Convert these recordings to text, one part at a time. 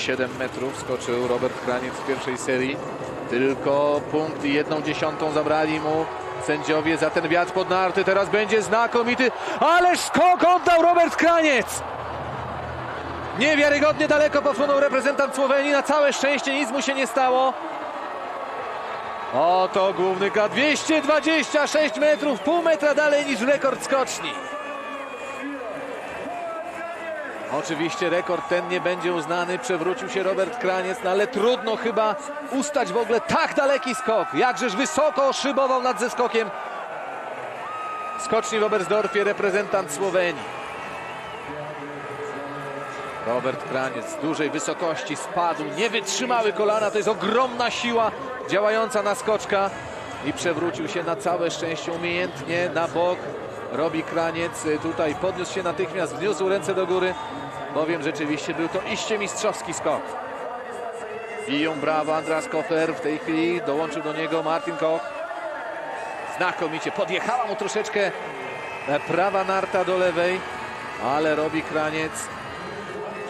ze Słowenii. 207 metrów skoczył Robert Kraniec w pierwszej serii. Tylko punkt i jedną dziesiątą zabrali mu sędziowie za ten wiatr pod narty. Teraz będzie znakomity, ależ skok oddał Robert Kraniec! Niewiarygodnie daleko posunął reprezentant Słowenii. Na całe szczęście nic mu się nie stało. Oto główny K. 226 metrów, pół metra dalej niż rekord skoczni. Oczywiście rekord ten nie będzie uznany. Przewrócił się Robert Kraniec, no ale trudno chyba ustać w ogóle tak daleki skok. Jakżeż wysoko szybował nad zeskokiem skoczni w Oberstdorfie reprezentant Słowenii. Robert Kraniec z dużej wysokości spadł, nie wytrzymały kolana, to jest ogromna siła działająca na skoczka i przewrócił się na całe szczęście umiejętnie na bok. Robi Kraniec tutaj, podniósł się natychmiast, wniósł ręce do góry, bowiem rzeczywiście był to iście mistrzowski skok. Biją brawo Andras Kofer, w tej chwili dołączył do niego Martin Koch. Znakomicie, podjechała mu troszeczkę prawa narta do lewej, ale robi Kraniec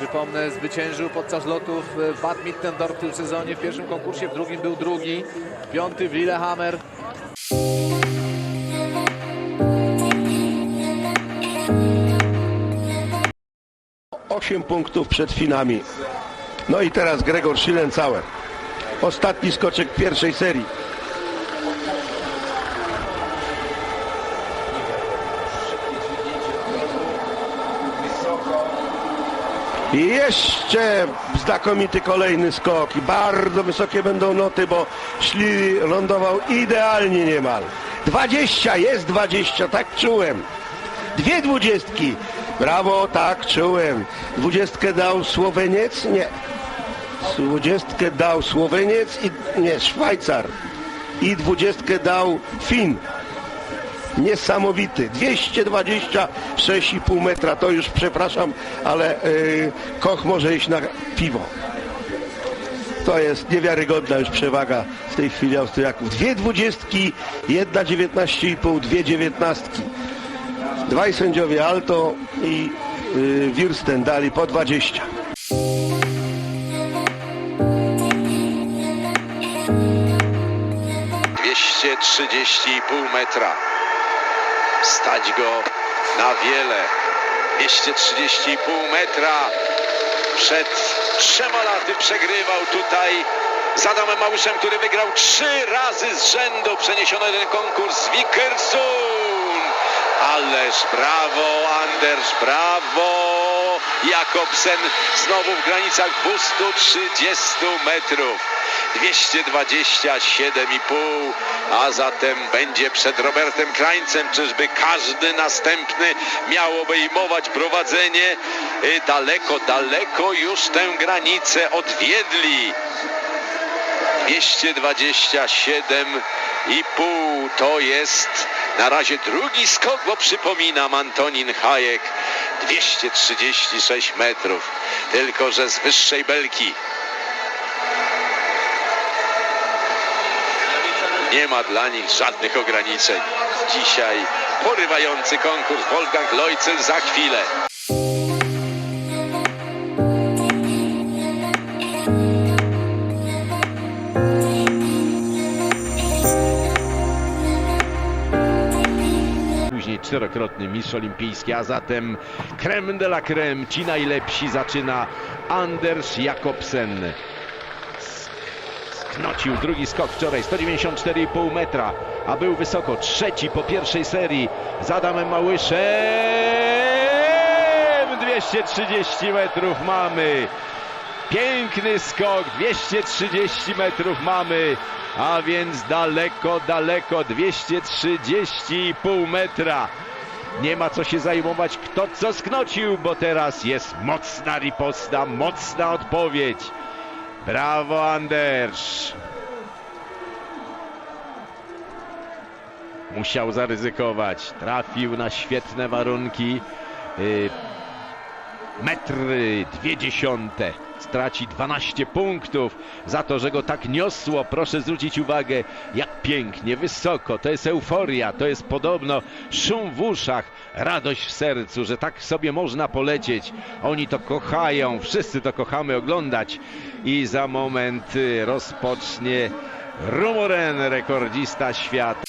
Przypomnę, zwyciężył podczas lotów w Bad Mittendorf w tym sezonie. W pierwszym konkursie, w drugim był drugi. Piąty w Lillehammer. 8 punktów przed Finami. No i teraz Gregor Schillencauer. Ostatni skoczek pierwszej serii. I jeszcze znakomity kolejny skok. I bardzo wysokie będą noty, bo szli lądował idealnie niemal. 20, jest 20, tak czułem. Dwie dwudziestki. Brawo, tak, czułem. Dwudziestkę dał Słoweniec? Nie. Dwudziestkę dał Słoweniec i nie, Szwajcar. I dwudziestkę dał Fin. Niesamowity. 226,5 metra. To już przepraszam, ale yy, Koch może iść na piwo. To jest niewiarygodna już przewaga w tej chwili Austriaków. Dwie dwudziestki, jedna dziewiętnaście i pół, dwie dziewiętnastki. Dwaj sędziowie Alto i y, Wirsten dali po 20. Dwieście trzydzieści i pół metra. Stać go na wiele. 230,5 metra. Przed trzema laty przegrywał tutaj z Adamem Małyszem, który wygrał trzy razy z rzędu. Przeniesiono ten konkurs z Wickersund. Ależ brawo, Anders, brawo! Jakobsen znowu w granicach 230 metrów. 227,5, a zatem będzie przed Robertem Krańcem. Czyżby każdy następny miał obejmować prowadzenie? Y, Daleko, daleko już tę granicę odwiedli. 227,5 to jest na razie drugi skok, bo przypominam Antonin Hajek 236 metrów, tylko że z wyższej belki. Nie ma dla nich żadnych ograniczeń. Dzisiaj porywający konkurs Wolfgang Leucel za chwilę. Czterokrotny mistrz olimpijski, a zatem creme de la creme, ci najlepsi zaczyna Anders Jakobsen. Sknocił drugi skok wczoraj, 194,5 metra, a był wysoko trzeci po pierwszej serii z Adamem Małyszem. 230 metrów mamy. Piękny skok, 230 metrów mamy, a więc daleko, daleko, 230,5 metra. Nie ma co się zajmować, kto co sknocił, bo teraz jest mocna riposta, mocna odpowiedź. Brawo, Anders. Musiał zaryzykować, trafił na świetne warunki. Metry dwie dziesiąte. Straci 12 punktów za to, że go tak niosło. Proszę zwrócić uwagę, jak pięknie, wysoko. To jest euforia, to jest podobno szum w uszach, radość w sercu, że tak sobie można polecieć. Oni to kochają, wszyscy to kochamy oglądać. I za moment y, rozpocznie Rumoren, rekordzista świata.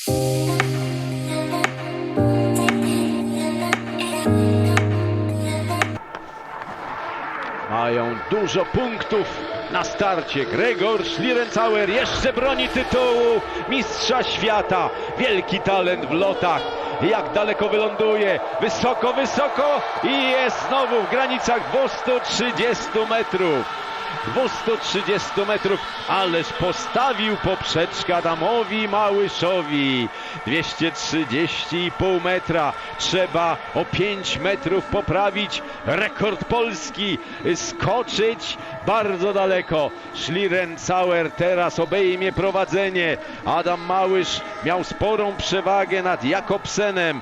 Dużo punktów na starcie. Gregor Schlierencauer jeszcze broni tytułu mistrza świata. Wielki talent w lotach. Jak daleko wyląduje. Wysoko, wysoko i jest znowu w granicach 230 metrów. 230 metrów, ależ postawił poprzeczkę Adamowi Małyszowi. 230,5 metra. Trzeba o 5 metrów poprawić rekord Polski. Skoczyć bardzo daleko. Schlierencauer teraz obejmie prowadzenie. Adam Małysz miał sporą przewagę nad Jakobsenem,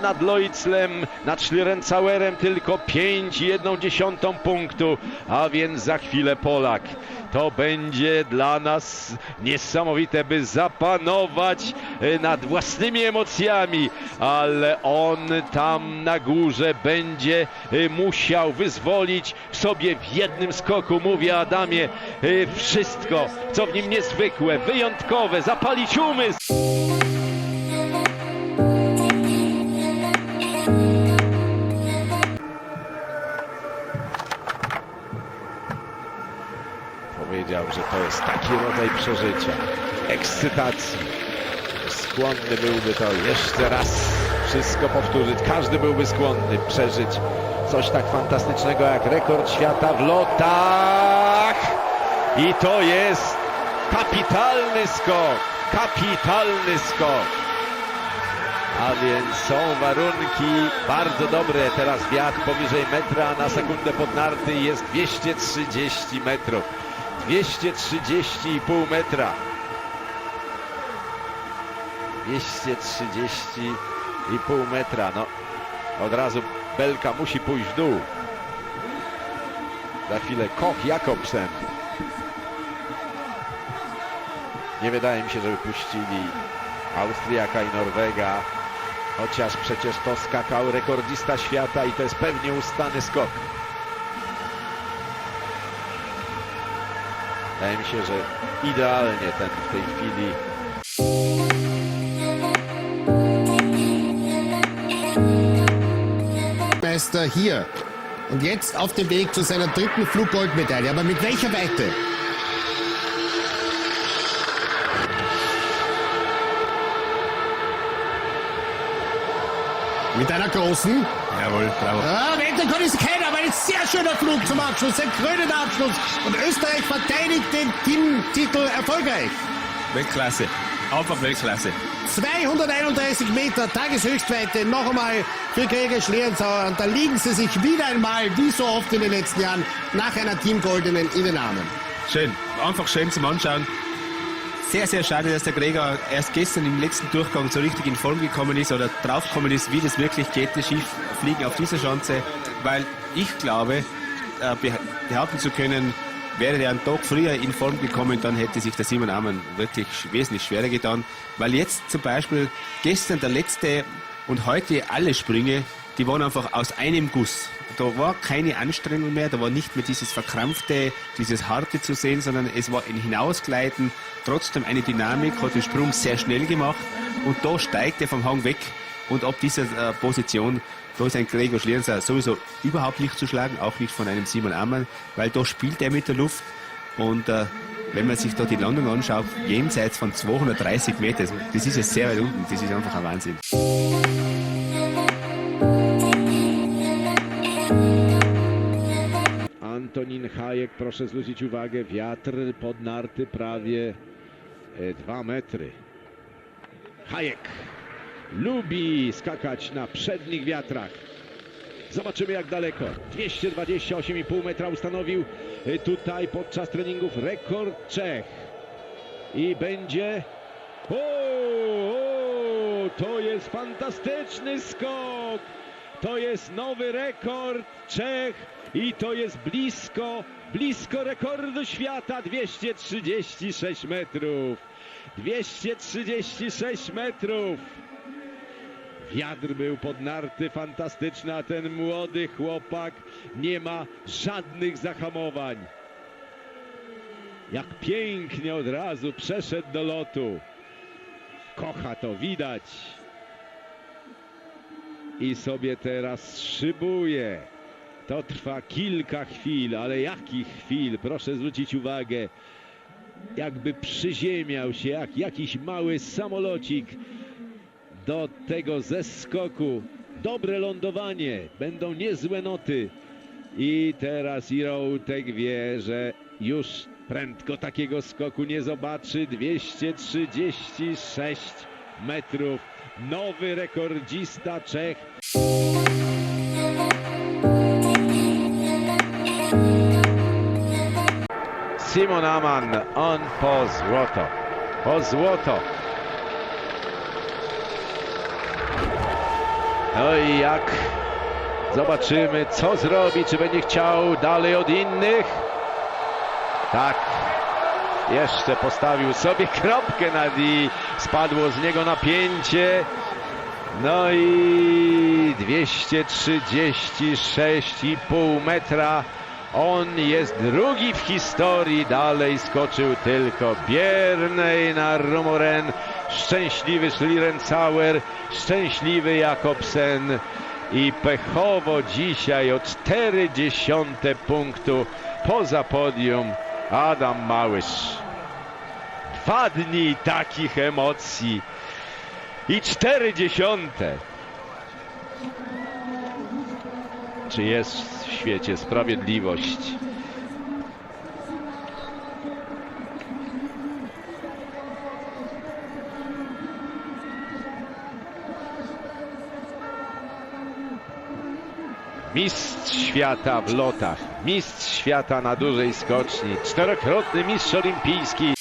nad Loiclem, nad Schlierencauerem tylko 5,1 punktu, a więc za chwilę Polak. To będzie dla nas niesamowite, by zapanować e, nad własnymi emocjami, ale on tam na górze będzie e, musiał wyzwolić sobie w jednym skoku, mówię Adamie, e, wszystko, co w nim niezwykłe, wyjątkowe, zapalić umysł. Jest taki rodzaj przeżycia, ekscytacji. Skłonny byłby to jeszcze raz wszystko powtórzyć. Każdy byłby skłonny przeżyć coś tak fantastycznego jak rekord świata w lotach. I to jest kapitalny skok. Kapitalny skok. A więc są warunki bardzo dobre. Teraz wiatr powyżej metra na sekundę pod narty jest 230 metrów. 230,5 metra. 230,5 metra. No, od razu belka musi pójść w dół. Za chwilę Koch Jakobsen. Nie wydaje mi się, żeby puścili Austriaka i Norwega. Chociaż przecież to skakał rekordzista świata i to jest pewnie ustany skok. Wydaje mi się, że idealnie ten w tej chwili Meister hier. Und jetzt auf dem Weg zu seiner dritten Fluggoldmedaille. Aber mit welcher Weite? Mit einer großen? Jawohl, bravo. Ah, Wette kann es keiner, aber ein sehr schöner Flug zum Abschluss, ein krönender Abschluss. Und Österreich verteidigt den Teamtitel erfolgreich. Weltklasse. Einfach Weltklasse. 231 Meter Tageshöchstweite, noch einmal für Gregor Schlierenzauer. Und da liegen sie sich wieder einmal, wie so oft in den letzten Jahren, nach einer Teamgoldenen in den Armen. Schön. Einfach schön zum Anschauen. Sehr, sehr schade, dass der Gregor erst gestern im letzten Durchgang so richtig in Form gekommen ist oder draufgekommen ist, wie das wirklich geht, das Skifliegen auf dieser Schanze. Weil ich glaube, äh, beh- behaupten zu können, wäre der einen Tag früher in Form gekommen, dann hätte sich der Simon Ammann wirklich wesentlich schwerer getan. Weil jetzt zum Beispiel gestern der letzte und heute alle Sprünge, die waren einfach aus einem Guss. Da war keine Anstrengung mehr, da war nicht mehr dieses Verkrampfte, dieses Harte zu sehen, sondern es war ein Hinausgleiten, trotzdem eine Dynamik, hat den Sprung sehr schnell gemacht und da steigt er vom Hang weg und ab dieser äh, Position, da ist ein Gregor Schlierenzauer sowieso überhaupt nicht zu schlagen, auch nicht von einem Simon Ammann, weil da spielt er mit der Luft und äh, wenn man sich da die Landung anschaut, jenseits von 230 Meter, das ist jetzt sehr weit unten, das ist einfach ein Wahnsinn. Hajek, proszę zwrócić uwagę, wiatr pod narty prawie 2 metry. Hajek lubi skakać na przednich wiatrach. Zobaczymy jak daleko. 228,5 metra ustanowił e, tutaj podczas treningów rekord Czech. I będzie... O, o, to jest fantastyczny skok! To jest nowy rekord Czech i to jest blisko, blisko rekordu świata 236 metrów. 236 metrów. Wiatr był podnarty, fantastyczny, a ten młody chłopak nie ma żadnych zahamowań. Jak pięknie od razu przeszedł do lotu. Kocha to widać. I sobie teraz szybuje. To trwa kilka chwil, ale jakich chwil? Proszę zwrócić uwagę. Jakby przyziemiał się jak jakiś mały samolocik do tego zeskoku. Dobre lądowanie, będą niezłe noty. I teraz Iroutek wie, że już prędko takiego skoku nie zobaczy. 236 metrów. Nowy rekordzista Czech. Simon Aman, on po złoto. Po złoto. No i jak zobaczymy, co zrobi, czy będzie chciał dalej od innych. Tak, jeszcze postawił sobie kropkę nad i spadło z niego napięcie. No i 236,5 metra. On jest drugi w historii, dalej skoczył tylko Biernej na Rumoren, szczęśliwy Schlierencauer, szczęśliwy Jakobsen i pechowo dzisiaj o 40 punktu poza podium Adam Małysz. Dwa dni takich emocji i cztery dziesiąte. Czy jest w świecie sprawiedliwość? Mistrz świata w lotach, mistrz świata na dużej skoczni, czterokrotny mistrz olimpijski.